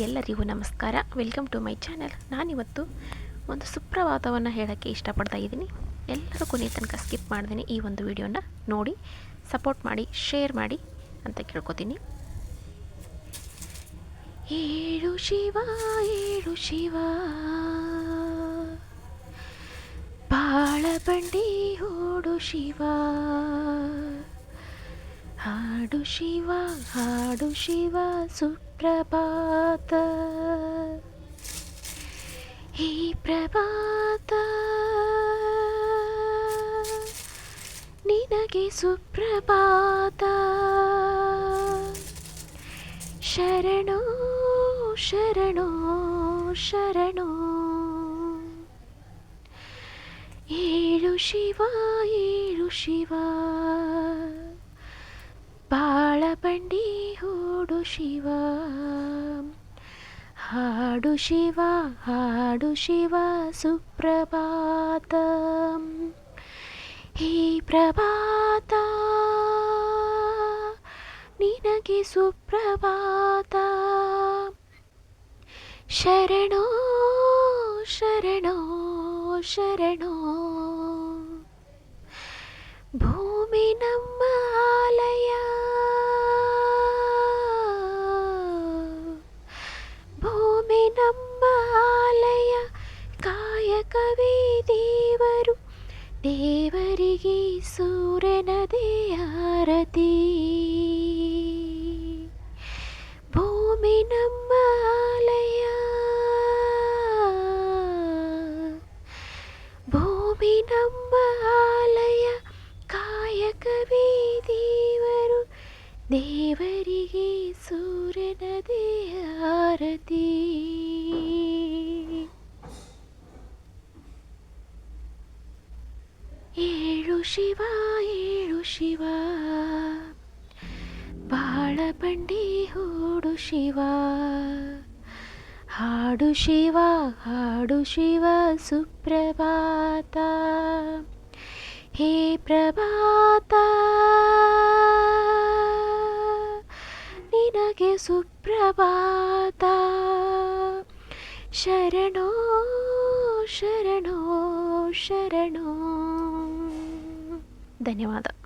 ಎಲ್ಲರಿಗೂ ನಮಸ್ಕಾರ. Welcome to my channel ನಾನಿವತ್ತು ಒಂದು ಸುಪ್ರಭಾತವನ್ನು ಹೇಳೋಕ್ಕೆ ಇಷ್ಟಪಡ್ತಾ ಇದ್ದೀನಿ. ಎಲ್ಲರೂ ಕೊನೆ ತನಕ ಸ್ಕಿಪ್ ಮಾಡ್ತೀನಿ ಈ ಒಂದು ವಿಡಿಯೋನ ನೋಡಿ ಸಪೋರ್ಟ್ ಮಾಡಿ ಶೇರ್ ಮಾಡಿ ಅಂತ ಕೇಳ್ಕೊತೀನಿ. ಏಳು ಶಿವ ಏಳು ಶಿವ. ಬಾಳ ಬಂಡಿ ಓಡು ಶಿವ. ಹಾಡು ಶಿವ ಹಾಡು ಶಿವ ಸುಪ್ರಭಾತ ಈ ಪ್ರಭಾತ ನಿನಗೆ ಸುಪ್ರಭಾತ ಶರಣೋ ಶರಣೋ ಶರಣೋ ಏಳು ಶಿವ ಏಳು ಶಿವ ಬಾಳ ಬಂಡಿ ಹೂಡು ಶಿವ ಹಾಡು ಶಿವ ಹಾಡು ಶಿವ ಸುಪ್ರಭಾತ ಈ ಪ್ರಭಾತ ನಿನಗೆ ಸುಪ್ರಭಾತ ಶರಣೋ ಶರಣೋ ಶರಣೋ ಭೂಮಿ ದೇವರು ದೇವರಿಗೆ ಸೂರ್ಯನದೇ ಆರತಿ ಭೂಮಿ ನಮ್ಮ ಆಲಯ ಭೂಮಿ ನಮ್ಮ ಆಲಯ ಕಾಯಕವೇ ದೇವರು ದೇವರಿಗೆ ಸೂರ್ಯನದೇ ಆರತಿ ಏಳು ಶಿವ ಏಳು ಶಿವ. ಬಾಳ ಬಂಡಿ ಹೂಡು ಶಿವ. ಹಾಡು ಶಿವ ಹಾಡು ಶಿವ, ಸುಪ್ರಭಾತ. ಹೇ ಪ್ರಭಾತ. ನಿನಗೆ ಸುಪ್ರಭಾತ. ಶರಣೋ ಶರಣೋ ಶರಣೋ. ధన్యవాదాలు.